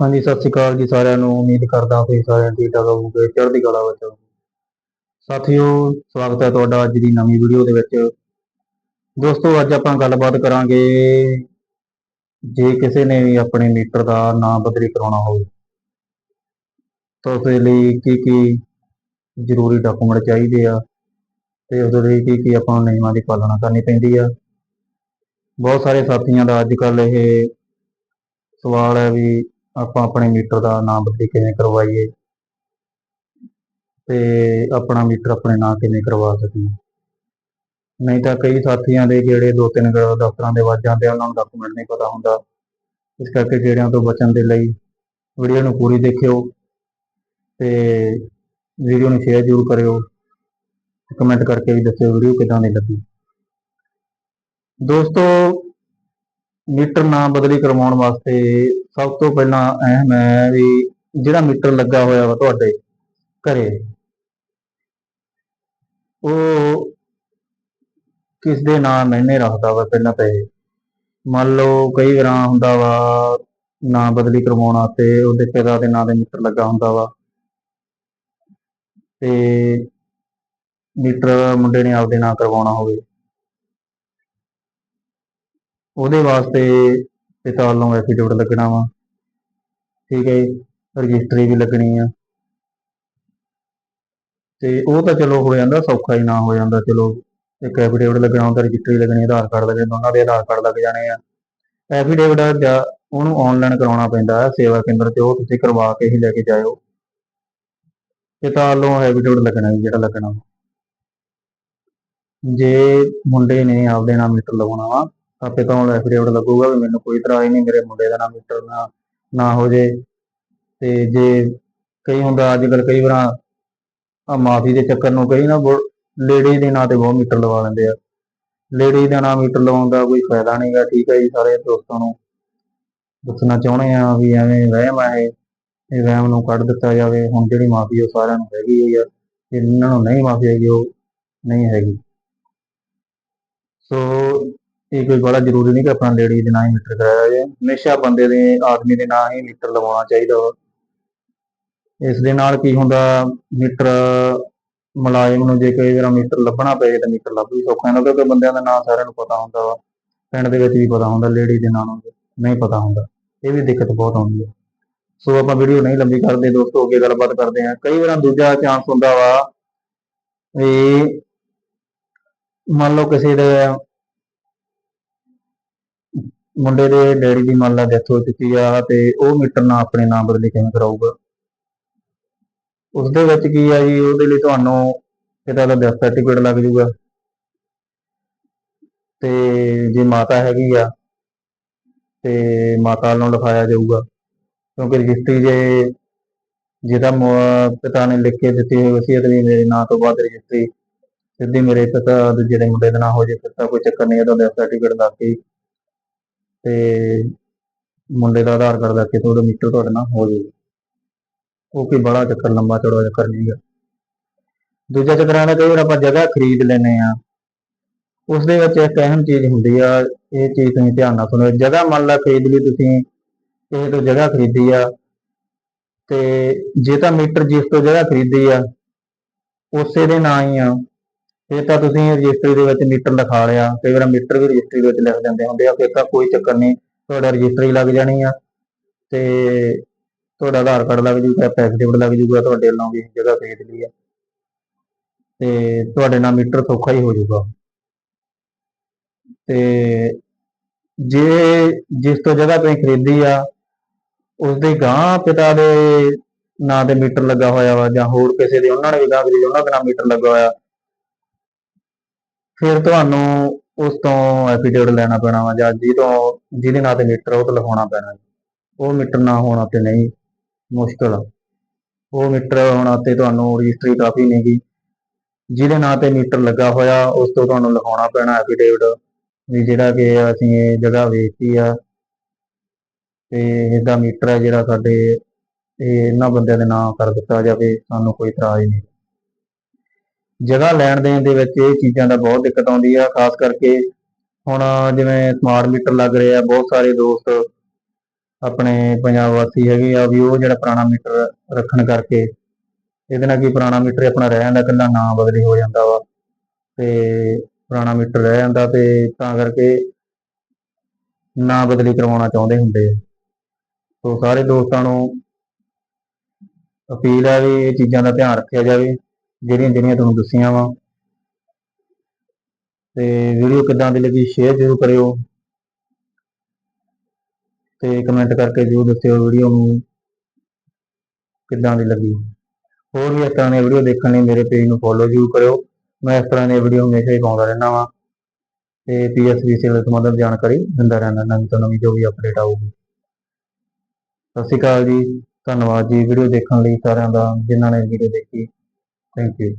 ਹਾਂਜੀ, ਸਤਿ ਸ਼੍ਰੀ ਅਕਾਲ ਜੀ ਸਾਰਿਆਂ ਨੂੰ। ਉਮੀਦ ਕਰਦਾ ਤੁਸੀਂ ਸਾਰਿਆਂ ਠੀਕ ਠਾਕ ਹੋਵੋਗੇ। ਚੜ੍ਹਦੀ ਕਲਾ ਵਿੱਚ ਸਾਥੀਓ, ਸਵਾਗਤ ਹੈ ਤੁਹਾਡਾ ਅੱਜ ਦੀ ਨਵੀਂ ਵੀਡੀਓ ਦੇ ਵਿੱਚ। ਦੋਸਤੋ, ਅੱਜ ਆਪਾਂ ਗੱਲਬਾਤ ਕਰਾਂਗੇ ਜੇ ਕਿਸੇ ਨੇ ਵੀ ਆਪਣੇ ਮੀਟਰ ਦਾ ਨਾਮ ਬਦਲੀ ਕਰਾਉਣਾ ਹੋਵੇ, ਤਾਂ ਉਸ ਲਈ ਕੀ ਕੀ ਜ਼ਰੂਰੀ ਡਾਕੂਮੈਂਟ ਚਾਹੀਦੇ ਆ ਤੇ ਉਸ ਲਈ ਕੀ ਕੀ ਆਪਾਂ ਨੂੰ ਨਿਯਮਾਂ ਦੀ ਪਾਲਣਾ ਕਰਨੀ ਪੈਂਦੀ ਆ। ਬਹੁਤ ਸਾਰੇ ਸਾਥੀਆਂ ਦਾ ਅੱਜ ਕੱਲ ਇਹ ਸਵਾਲ ਹੈ ਵੀ ਆਪਾਂ ਆਪਣੇ ਮੀਟਰ ਦਾ ਨਾਮ ਬਦਲੀ ਕਿਵੇਂ ਕਰਵਾਈਏ ਤੇ ਆਪਣਾ ਮੀਟਰ ਆਪਣੇ ਨਾਂ ਕਿਵੇਂ ਕਰਵਾ ਸਕੀਏ। ਨਹੀਂ ਤਾਂ ਕਈ ਸਾਥੀਆਂ ਦੇ ਜਿਹੜੇ ਦੋ ਤਿੰਨ ਦਫ਼ਤਰਾਂ ਦੇ ਵੱਜ ਜਾਂਦੇ ਆ, ਉਹਨਾਂ ਨੂੰ ਡਾਕੂਮੈਂਟ ਨਹੀਂ ਪਤਾ ਹੁੰਦਾ। ਇਸ ਕਰਕੇ ਜਿਹੜਿਆਂ ਤੋਂ ਬਚਣ ਦੇ ਲਈ ਵੀਡੀਓ ਨੂੰ ਪੂਰੀ ਦੇਖਿਓ ਤੇ ਵੀਡੀਓ ਨੂੰ ਸ਼ੇਅਰ ਜ਼ਰੂਰ ਕਰਿਓ ਕਮੈਂਟ ਕਰਕੇ ਵੀ ਦੱਸਿਓ ਵੀਡੀਓ ਕਿਦਾਂ ਦੀ ਲੱਗੀ। ਦੋਸਤੋ ਮੀਟਰ ਨਾ ਬਦਲੀ ਕਰਵਾਉਣ ਵਾਸਤੇ ਸਭ ਤੋਂ ਪਹਿਲਾਂ ਅਹਿਮ ਹੈ ਵੀ ਜਿਹੜਾ ਮੀਟਰ ਲੱਗਾ ਹੋਇਆ ਵਾ ਤੁਹਾਡੇ ਘਰੇ, ਉਹ ਕਿਸ ਦੇ ਨਾਮ ਮਹੀਨੇ ਰੱਖਦਾ ਵਾ ਪਹਿਲਾਂ ਤਾਂ ਇਹ? ਮੰਨ ਲਓ ਕਈ ਵਾਰਾਂ ਹੁੰਦਾ ਵਾ ਨਾਂ ਬਦਲੀ ਕਰਵਾਉਣ ਵਾਸਤੇ ਉਹਦੇ ਪਿਤਾ ਦੇ ਨਾਂ ਦੇ ਮੀਟਰ ਲੱਗਾ ਹੁੰਦਾ ਵਾ। ਤੇ ਮੀਟਰ ਮੁੰਡੇ ਨੇ ਆਪਦੇ ਨਾਂ ਕਰਵਾਉਣਾ ਹੋਵੇ। ਉਹਦੇ ਵਾਸਤੇ ਪਿਤਾ ਵੱਲੋਂ ਐਫੀਡੇਵਿਟ ਲੱਗਣਾ ਵਾ। ਠੀਕ ਹੈ ਰਜਿਸਟਰੀ ਵੀ ਲੱਗਣੀ ਆ। ਤੇ ਉਹ ਤਾਂ ਚਲੋ ਹੋ ਜਾਂਦਾ, ਸੌਖਾ ਹੀ ਨਾ ਹੋ ਜਾਂਦਾ, ਚਲੋ ਇੱਕ ਐਫੀਡੇਵਿਟ ਲੱਗਣਾ ਹੁੰਦਾ, ਰਜਿਸਟਰੀ ਲੱਗਣੀ, ਆਧਾਰ ਕਾਰਡ ਲੱਗਣੇ, ਦੋਨਾਂ ਦੇ ਆਧਾਰ ਕਾਰਡ ਲੱਗ ਜਾਣੇ ਆ। ਐਫੀਡੇਵਿਟ ਜਾਂ ਉਹਨੂੰ ਆਨਲਾਈਨ ਕਰਾਉਣਾ ਪੈਂਦਾ ਹੈ, ਸੇਵਾ ਕੇਂਦਰ ਤੇ ਉਹ ਤੁਸੀਂ ਕਰਵਾ ਕੇ ਹੀ ਲੈ ਕੇ ਜਾਇਓ। ਪਿਤਾ ਵੱਲੋਂ ਐਫੀਡੇਵਿਟ ਲੱਗਣਾ ਜਿਹੜਾ ਲੱਗਣਾ। ਜੇ ਮੁੰਡੇ ਨੇ ਆਪਦੇ ਨਾਮ ਮੀਟਰ ਲਵਾਉਣਾ ਵਾ ਤਾਂ ਪਿਤਾ ਐਫੀਡੇਵਿਟ ਲੱਗੂਗਾ ਵੀ ਮੈਨੂੰ ਕੋਈ ਇਤਰਾਜ਼ ਨਹੀਂ, ਮੇਰੇ ਮੁੰਡੇ ਦਾ ਨਾਮ ਮੀਟਰ ਨਾ ਨਾ ਹੋ ਜੇ। ਤੇ ਜੇ ਕਈ ਹੁੰਦਾ ਅੱਜ ਕੱਲ ਕਈ ਵਾਰਾਂ ਆ ਮਾਫੀ ਦੇ ਚੱਕਰ ਨੂੰ ਕਈ ਨਾ ਲੇਡੀ ਦੇ ਨਾਂ ਤੇ ਬਹੁਤ ਮੀਟਰ ਲਵਾ ਲੈਂਦੇ ਆ। ਲੇਡੀ ਦਾ ਨਾਮ ਮੀਟਰ ਲਵਾਉਣ ਦਾ ਕੋਈ ਫਾਇਦਾ ਨਹੀਂਗਾ ਠੀਕ ਹੈ ਜੀ ਸਾਰੇ ਦੋਸਤਾਂ ਨੂੰ। ਦੱਸਣਾ ਚਾਹੁੰਦੇ ਆ ਵੀ ਐਵੇਂ ਵਹਿਮ ਆ ਇਹ ਇਹ ਵਹਿਮ ਨੂੰ ਕੱਢ ਦਿੱਤਾ ਜਾਵੇ। ਹੁਣ ਜਿਹੜੀ ਮਾਫੀ ਉਹ ਸਾਰਿਆਂ ਨੂੰ ਹੈਗੀ ਹੋਈ ਆ। ਤੇ ਜਿਨ੍ਹਾਂ ਨੂੰ ਨਹੀਂ ਮਾਫੀ ਹੈਗੀ, ਉਹ ਨਹੀਂ ਹੈਗੀ। ਸੋ ਇਹ ਕੋਈ ਬੜਾ ਜ਼ਰੂਰੀ ਨਹੀਂ ਕਿ ਆਪਣਾ ਲੇਡੀ ਦੇ ਨਾਂ ਹੀ ਮੀਟਰ ਕਰਾਇਆ ਜਾਏ। ਹਮੇਸ਼ਾ ਬੰਦੇ ਦੇ ਆਦਮੀ ਦੇ ਨਾਂ ਹੀ ਮੀਟਰ ਲਵਾਉਣਾ ਚਾਹੀਦਾ ਇਸ ਦੇ ਨਾਲ ਕੀ ਹੁੰਦਾ ਮੀਟਰ ਮੁਲਾਜ਼ਮ ਨੂੰ ਜੇ ਕਈ ਵਾਰ ਮੀਟਰ ਲੱਭਣਾ ਪਏ ਤਾਂ ਮੀਟਰ ਲੱਭ ਵੀ ਸੌਖਾ ਹੁੰਦਾ, ਕਿਉਂਕਿ ਬੰਦਿਆਂ ਦਾ ਨਾਂ ਸਾਰਿਆਂ ਨੂੰ ਪਤਾ ਹੁੰਦਾ ਵਾ। ਪਿੰਡ ਦੇ ਵਿੱਚ ਵੀ ਪਤਾ ਹੁੰਦਾ, ਲੇਡੀ ਦੇ ਨਾਂ ਨੂੰ ਨਹੀਂ ਪਤਾ ਹੁੰਦਾ। ਇਹ ਵੀ ਦਿੱਕਤ ਬਹੁਤ ਆਉਂਦੀ ਹੈ ਸੋ ਆਪਾਂ ਵੀਡੀਓ ਨਹੀਂ ਲੰਬੀ ਕਰਦੇ ਦੋਸਤੋ, ਅੱਗੇ ਗੱਲਬਾਤ ਕਰਦੇ ਹਾਂ। ਕਈ ਵਾਰ ਦੂਜਾ ਚਾਂਸ ਹੁੰਦਾ ਵਾ ਵੀ ਮੰਨ ਲਓ ਕਿਸੇ ਦੇ ਮੁੰਡੇ ਦੇ ਡੈਡੀ ਦੀ ਮੰਨ ਲਾ ਡੈਥ ਹੋ ਚੁੱਕੀ ਆ ਤੇ ਉਹ ਮੀਟਰ ਨਾਲ ਆਪਣੇ ਨਾਮ ਬਦਲੀ ਕਿਵੇਂ ਕਰਾਊਗਾ? ਉਸ ਦੇ ਵਿੱਚ ਕੀ ਆ ਜੀ? ਉਹਦੇ ਲਈ ਤੁਹਾਨੂੰ ਇਹਦਾ ਦਾ ਡੈਥ ਸਰਟੀਫਿਕੇਟ ਲੱਗ ਜੂਗਾ। ਤੇ ਜੇ ਮਾਤਾ ਹੈਗੀ ਆ, ਤੇ ਮਾਤਾ ਨੂੰ ਲਿਖਾਇਆ ਜਾਊਗਾ। ਕਿਉਂਕਿ ਰਜਿਸਟਰੀ ਜੇ ਜਿਹਦਾ ਪਿਤਾ ਨੇ ਲਿਖ ਕੇ ਦਿੱਤੀ ਹੋਈ ਵਸੀਅਤ ਵੀ ਮੇਰੇ ਨਾਂ ਤੋਂ ਬਾਅਦ ਰਜਿਸਟਰੀ ਸਿੱਧੀ ਮੇਰੇ ਪਿਤਾ ਦੇ ਜਿਹੜੇ ਮੁੰਡੇ ਦਾ ਨਾਂ ਹੋ ਜੇ, ਫਿਰ ਤਾਂ ਕੋਈ ਚੱਕਰ ਨਹੀਂ, ਇਹਦਾ ਡੈਥ ਸਰਟੀਫਿਕੇਟ ਲੱਗ ਕੇ ਤੇ ਮੁੰਡੇ ਦਾ ਆਧਾਰ ਕਾਰਡ ਲੱਗ ਕੇ ਮੀਟਰ ਤੁਹਾਡੇ ਨਾਲ ਹੋ ਜਾਊਗਾ। ਉਹ ਕੋਈ ਬੜਾ ਚੱਕਰ, ਲੰਬਾ ਚੌੜਾ ਚੱਕਰ ਨਹੀਂਗਾ ਦੂਜਾ ਚੱਕਰ ਆਉਂਦਾ ਕਈ ਵਾਰ ਆਪਾਂ ਜਗ੍ਹਾ ਖਰੀਦ ਲੈਨੇ ਆ। ਉਸ ਦੇ ਵਿੱਚ ਇੱਕ ਅਹਿਮ ਚੀਜ਼ ਹੁੰਦੀ ਆ, ਇਹ ਚੀਜ਼ ਤੁਸੀਂ ਧਿਆਨ ਨਾਲ ਸੁਣੋ। ਜਗ੍ਹਾ ਮੰਨ ਲਾ ਖਰੀਦ ਲਈ ਤੁਸੀਂ ਕਿਸੇ ਤੋਂ ਜਗ੍ਹਾ ਖਰੀਦੀ ਆ। ਤੇ ਜੇ ਤਾਂ ਮੀਟਰ ਜਿਸ ਤੋਂ ਜਗ੍ਹਾ ਖਰੀਦੀ ਆ, ਉਸੇ ਦੇ ਨਾਂ ਹੀ ਆ। ਫਿਰ ਤਾਂ ਤੁਸੀਂ ਰਜਿਸਟਰੀ ਦੇ ਵਿੱਚ ਮੀਟਰ ਲਿਖਾ ਲਿਆ, ਕਈ ਵਾਰ ਮੀਟਰ ਵੀ ਰਜਿਸਟਰੀ ਵਿੱਚ ਲਿਖ ਦਿੰਦੇ ਹੁੰਦੇ ਆ ਫਿਰ ਤਾਂ ਕੋਈ ਚੱਕਰ ਨਹੀਂ, ਤੁਹਾਡਾ ਰਜਿਸਟਰੀ ਲੱਗ ਜਾਣੀ ਆ ਤੇ ਤੁਹਾਡਾ ਆਧਾਰ ਕਾਰਡ ਲੱਗ ਜੂਗਾ ਪੈਕੇਟ ਲੱਗ ਜੂਗਾ ਤੁਹਾਡੇ ਵੱਲੋਂ ਵੀ ਜਗ੍ਹਾ ਖਰੀਦ ਲਈ ਆ। ਤੇ ਤੁਹਾਡੇ ਨਾਲ ਮੀਟਰ ਸੌਖਾ ਹੀ ਹੋ ਜਾਊਗਾ। ਤੇ ਜੇ ਜਿਸ ਤੋਂ ਜਗ੍ਹਾ ਤੁਸੀਂ ਖਰੀਦੀ ਆ ਉਸ ਦੇ ਗਾਂ ਪਿਤਾ ਦੇ ਨਾਂ ਤੇ ਮੀਟਰ ਲੱਗਾ ਹੋਇਆ ਵਾ ਜਾਂ ਹੋਰ ਕਿਸੇ ਦੇ, ਉਹਨਾਂ ਨੇ ਵੀ ਗਾਂ ਖਰੀਦੀ ਉਹਨਾਂ ਦਾ ਨਾਮ ਮੀਟਰ ਲੱਗਾ ਹੋਇਆ। ਫਿਰ ਤੁਹਾਨੂੰ ਉਸ ਤੋਂ ਐਫੀਡੇਵਿਟ ਲੈਣਾ ਪੈਣਾ ਵਾ ਜਾਂ ਜਿਹਦੇ ਤੋਂ, ਜਿਹਦੇ ਨਾਂ ਤੇ ਮੀਟਰ ਉਹ ਤੋਂ ਲਿਖਾਉਣਾ ਪੈਣਾ ਉਹ ਮੀਟਰ ਨਾ ਹੋਣਾ ਤੇ ਨਹੀਂ, ਮੁਸ਼ਕਲ ਆ। ਉਹ ਮੀਟਰ ਹੋਣਾ ਤੇ ਤੁਹਾਨੂੰ ਰਜਿਸਟਰੀ ਕਾਫੀ ਨਹੀਂਗੀ ਜਿਹਦੇ ਨਾਂ ਤੇ ਮੀਟਰ ਲੱਗਾ ਹੋਇਆ, ਉਸ ਤੋਂ ਤੁਹਾਨੂੰ ਲਿਖਾਉਣਾ ਪੈਣਾ ਐਫੀਡੇਵਿਟ ਵੀ ਜਿਹੜਾ ਕਿ ਅਸੀਂ ਇਹ ਜਗ੍ਹਾ ਵੇਚੀ ਆ, ਤੇ ਇਹਦਾ ਮੀਟਰ ਹੈ ਜਿਹੜਾ ਸਾਡੇ, ਇਹ ਇਹਨਾਂ ਬੰਦਿਆਂ ਦੇ ਨਾਂ ਕਰ ਦਿੱਤਾ ਜਾਵੇ, ਸਾਨੂੰ ਕੋਈ ਇਤਰਾਜ਼ ਨਹੀਂ। ਜਗ੍ਹਾ ਲੈਣ ਦੇਣ ਦੇ ਵਿੱਚ ਇਹ ਚੀਜ਼ਾਂ ਦਾ ਬਹੁਤ ਦਿੱਕਤ ਆਉਂਦੀ ਆ, ਖਾਸ ਕਰਕੇ ਹੁਣ ਜਿਵੇਂ ਸਮਾਰਟ ਮੀਟਰ ਲੱਗ ਰਹੇ ਆ ਬਹੁਤ ਸਾਰੇ ਦੋਸਤ ਆਪਣੇ ਪੰਜਾਬ ਵਾਸੀ ਹੈਗੇ ਆ ਵੀ ਉਹ ਜਿਹੜਾ ਪੁਰਾਣਾ ਮੀਟਰ ਰੱਖਣ ਕਰਕੇ ਇਹਦੇ ਨਾਲ ਕੀ ਪੁਰਾਣਾ ਮੀਟਰ ਆਪਣਾ ਰਹਿ ਜਾਂਦਾ, ਇਕੱਲਾ ਨਾਂ ਬਦਲੀ ਹੋ ਜਾਂਦਾ ਵਾ ਤੇ ਪੁਰਾਣਾ ਮੀਟਰ ਰਹਿ ਜਾਂਦਾ ਤੇ ਤਾਂ ਕਰਕੇ ਨਾਂ ਬਦਲੀ ਕਰਵਾਉਣਾ ਚਾਹੁੰਦੇ ਹੁੰਦੇ ਆ। ਸੋ ਸਾਰੇ ਦੋਸਤਾਂ ਨੂੰ ਅਪੀਲ ਹੈ ਵੀ ਇਹ ਚੀਜ਼ਾਂ ਦਾ ਧਿਆਨ ਰੱਖਿਆ ਜਾਵੇ। ਜਿਹੜੀਆਂ ਜਿਹੜੀਆਂ ਤੁਹਾਨੂੰ ਦੱਸੀਆਂ ਵਾ। ਤੇ ਵੀਡੀਓ ਕਿੱਦਾਂ ਦੀ ਲੱਗੀ ਸ਼ੇਅਰ ਜ਼ਰੂਰ ਕਰਿਓ। ਤੇ ਕਮੈਂਟ ਕਰਕੇ ਜ਼ਰੂਰ ਦੱਸਿਓ ਵੀਡੀਓ ਨੂੰ ਕਿੱਦਾਂ ਦੀ ਲੱਗੀ। ਹੋਰ ਵੀ ਇਸ ਤਰ੍ਹਾਂ ਦੀਆਂ ਵੀਡੀਓ ਦੇਖਣ ਲਈ ਮੇਰੇ ਪੇਜ ਨੂੰ ਫੋਲੋ ਜ਼ਰੂਰ ਕਰਿਓ। ਮੈਂ ਇਸ ਤਰ੍ਹਾਂ ਦੀਆਂ ਵੀਡੀਓ ਹਮੇਸ਼ਾ ਹੀ ਪਾਉਂਦਾ ਰਹਿੰਦਾ ਵਾਂ। ਤੇ ਪੀਐਸਬੀ ਸੇਲ ਸੰਬੰਧਿਤ ਜਾਣਕਾਰੀ ਦਿੰਦਾ ਰਹਿੰਦਾ ਨਵੀਂ ਤੋਂ ਨਵੀਂ ਜੋ ਵੀ ਅਪਡੇਟ ਆਊਗੀ। ਸਤਿ ਸ਼੍ਰੀ ਅਕਾਲ ਜੀ। ਧੰਨਵਾਦ ਜੀ। ਵੀਡੀਓ ਦੇਖਣ ਲਈ ਸਾਰਿਆਂ ਦਾ, ਜਿਨ੍ਹਾਂ ਨੇ ਵੀਡੀਓ ਦੇਖੀ। Thank you.